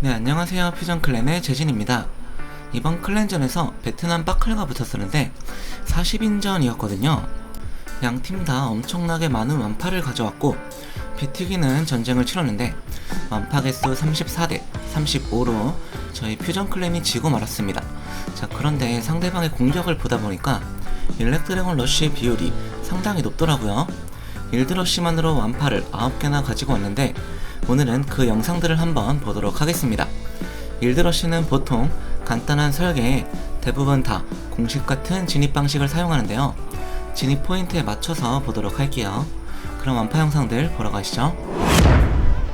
네, 안녕하세요. 퓨전 클랜의 재진입니다. 이번 클랜전에서 베트남 빠클가 붙었었는데 40인전이었거든요. 양 팀 다 엄청나게 많은 완파를 가져왔고 비티기는 전쟁을 치렀는데 완파 개수 34대 35로 저희 퓨전 클랜이 지고 말았습니다. 자, 그런데 상대방의 공격을 보다 보니까 일렉트레곤 러쉬의 비율이 상당히 높더라고요. 일드러쉬만으로 완파를 9개나 가지고 왔는데 오늘은 그 영상들을 한번 보도록 하겠습니다. 일드러쉬는 보통 간단한 설계에 대부분 다 공식 같은 진입 방식을 사용하는데요. 진입 포인트에 맞춰서 보도록 할게요. 그럼 완파 영상들 보러 가시죠.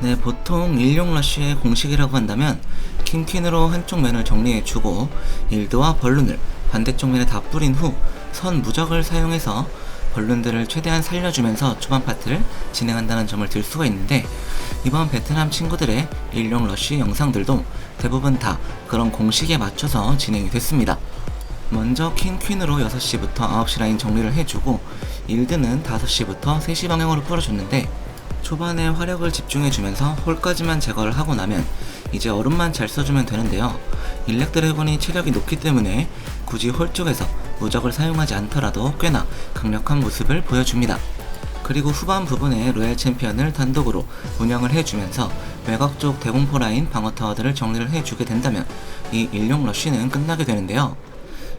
네, 보통 일용 러쉬의 공식이라고 한다면 킹퀸으로 한쪽 면을 정리해주고 일드와 벌룬을 반대쪽 면에 다 뿌린 후 선 무적을 사용해서 벌룬들을 최대한 살려주면서 초반 파트를 진행한다는 점을 들 수가 있는데 이번 베트남 친구들의 일용 러쉬 영상들도 대부분 다 그런 공식에 맞춰서 진행이 됐습니다. 먼저 킹 퀸으로 6시부터 9시 라인 정리를 해주고 일드는 5시부터 3시 방향으로 풀어줬는데 초반에 화력을 집중해주면서 홀까지만 제거를 하고 나면 이제 얼음만 잘 써주면 되는데요. 일렉 드래곤이 체력이 높기 때문에 굳이 홀 쪽에서 무적을 사용하지 않더라도 꽤나 강력한 모습을 보여줍니다. 그리고 후반 부분에 로얄 챔피언을 단독으로 운영을 해주면서 외곽 쪽 대공포 라인 방어 타워들을 정리를 해주게 된다면 이 일용 러쉬는 끝나게 되는데요.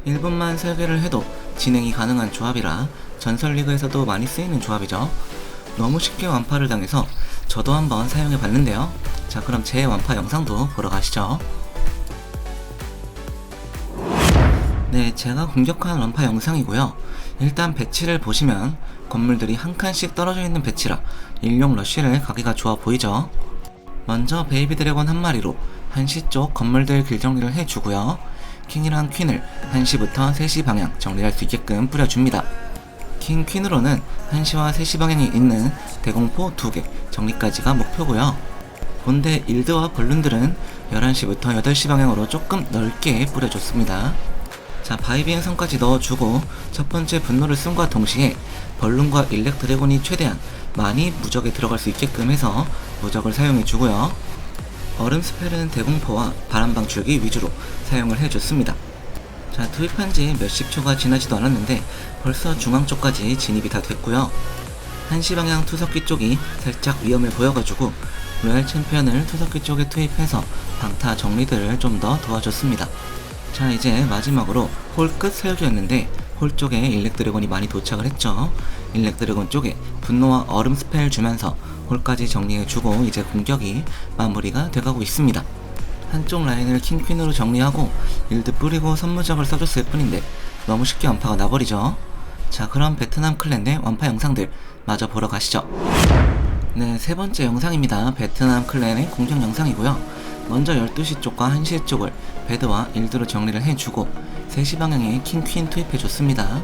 1분만 설계를 해도 진행이 가능한 조합이라 전설 리그에서도 많이 쓰이는 조합이죠. 너무 쉽게 완파를 당해서 저도 한번 사용해 봤는데요. 자, 그럼 제 완파 영상도 보러 가시죠. 네, 제가 공격한 완파 영상이고요. 일단 배치를 보시면 건물들이 한 칸씩 떨어져 있는 배치라 일용 러쉬를 가기가 좋아 보이죠. 먼저 베이비 드래곤 한 마리로 1시 쪽 건물들 길 정리를 해주고요. 킹이랑 퀸을 1시부터 3시 방향 정리할 수 있게끔 뿌려줍니다. 킹 퀸으로는 1시와 3시 방향에 있는 대공포 2개 정리까지가 목표고요. 본대 일드와 벌룬들은 11시부터 8시 방향으로 조금 넓게 뿌려줬습니다. 자, 바이비행 선까지 넣어주고 첫 번째 분노를 쓴과 동시에 벌룬과 일렉 드래곤이 최대한 많이 무적에 들어갈 수 있게끔 해서 무적을 사용해주고요. 얼음 스펠은 대공포와 바람방 줄기 위주로 사용을 해줬습니다. 자, 투입한 지 몇십 초가 지나지도 않았는데 벌써 중앙 쪽까지 진입이 다 됐고요. 한시 방향 투석기 쪽이 살짝 위험해 보여가지고 로얄 챔피언을 투석기 쪽에 투입해서 방타 정리들을 좀 더 도와줬습니다. 자, 이제 마지막으로 홀끝 설계였는데 홀 쪽에 일렉 드래곤이 많이 도착을 했죠. 일렉 드래곤 쪽에 분노와 얼음 스펠 주면서 홀까지 정리해주고 이제 공격이 마무리가 돼가고 있습니다. 한쪽 라인을 킹퀸으로 정리하고 일드 뿌리고 선무적을 써줬을 뿐인데 너무 쉽게 완파가 나버리죠. 자 그럼 베트남 클랜 의 완파 영상들 마저 보러 가시죠. 네, 세 번째 영상입니다. 베트남 클랜의 공격 영상이고요. 먼저 12시 쪽과 1시 쪽을 베드와 일드로 정리를 해주고 3시 방향에 킹퀸 투입해줬습니다.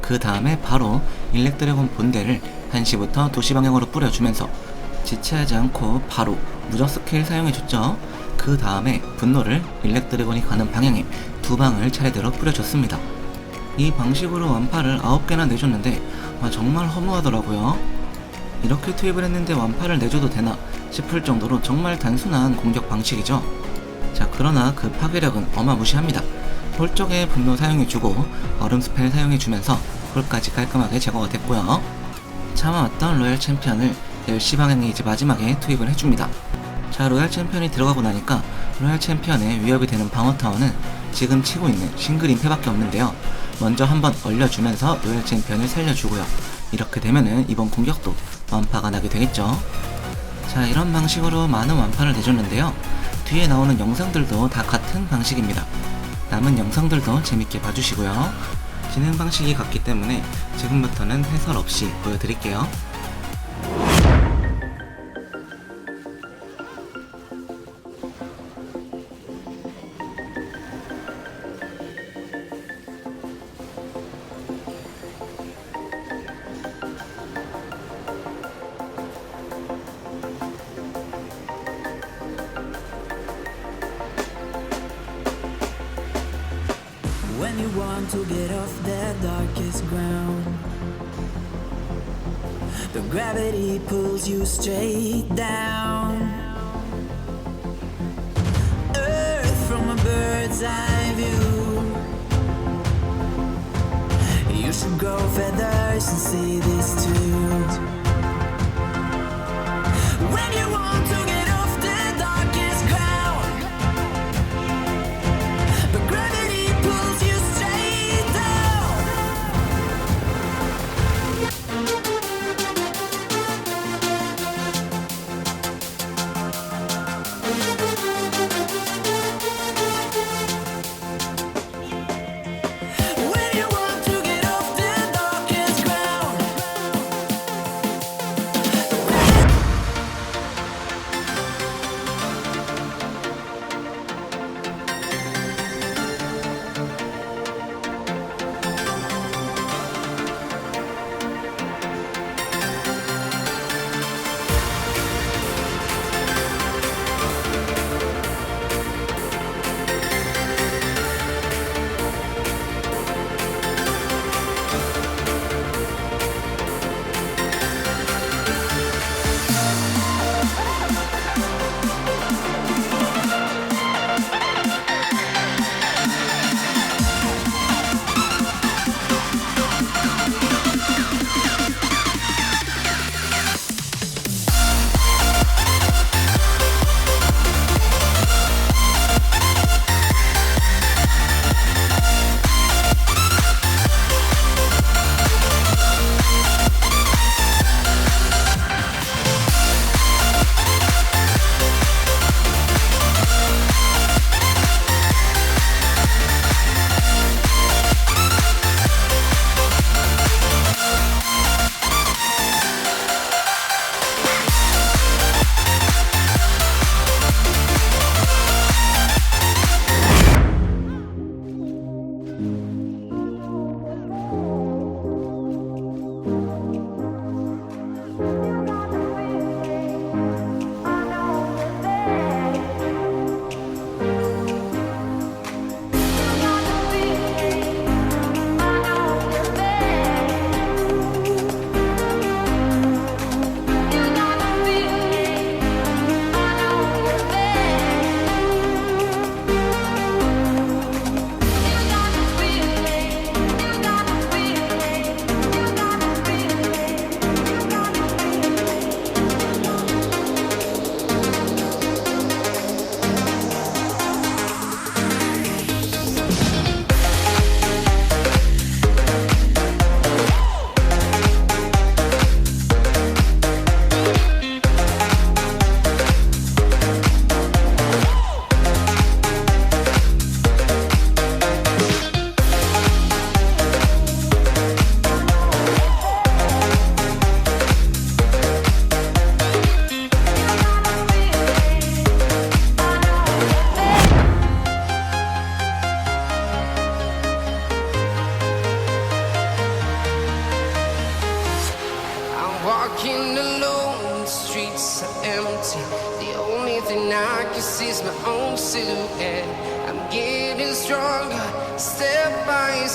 그 다음에 바로 일렉 드래곤 본대를 1시부터 2시 방향으로 뿌려주면서 지체하지 않고 바로 무적 스킬 사용해줬죠. 그 다음에 분노를 일렉 드래곤이 가는 방향에 두 방을 차례대로 뿌려줬습니다. 이 방식으로 완파를 9개나 내줬는데 아, 정말 허무하더라고요. 이렇게 투입을 했는데 완파를 내줘도 되나 싶을 정도로 정말 단순한 공격 방식이죠. 자, 그러나 그 파괴력은 어마무시합니다. 홀 쪽에 분노 사용해주고 얼음 스펠 사용해주면서 홀까지 깔끔하게 제거가 됐고요. 참아왔던 로얄 챔피언을 10시 방향에 이제 마지막에 투입을 해줍니다. 자, 로얄 챔피언이 들어가고 나니까 로얄 챔피언의 위협이 되는 방어 타워는 지금 치고 있는 싱글 임페밖에 없는데요. 먼저 한번 얼려주면서 로얄 챔피언을 살려주고요. 이렇게 되면은 이번 공격도 완파가 나게 되겠죠. 자, 이런 방식으로 많은 완파를 내줬는데요. 뒤에 나오는 영상들도 다 같은 방식입니다. 남은 영상들도 재밌게 봐주시고요. 진행 방식이 같기 때문에 지금부터는 해설 없이 보여드릴게요. time to get off the darkest ground. The gravity pulls you straight down. Earth from a bird's eye view. You should grow feathers and see this too.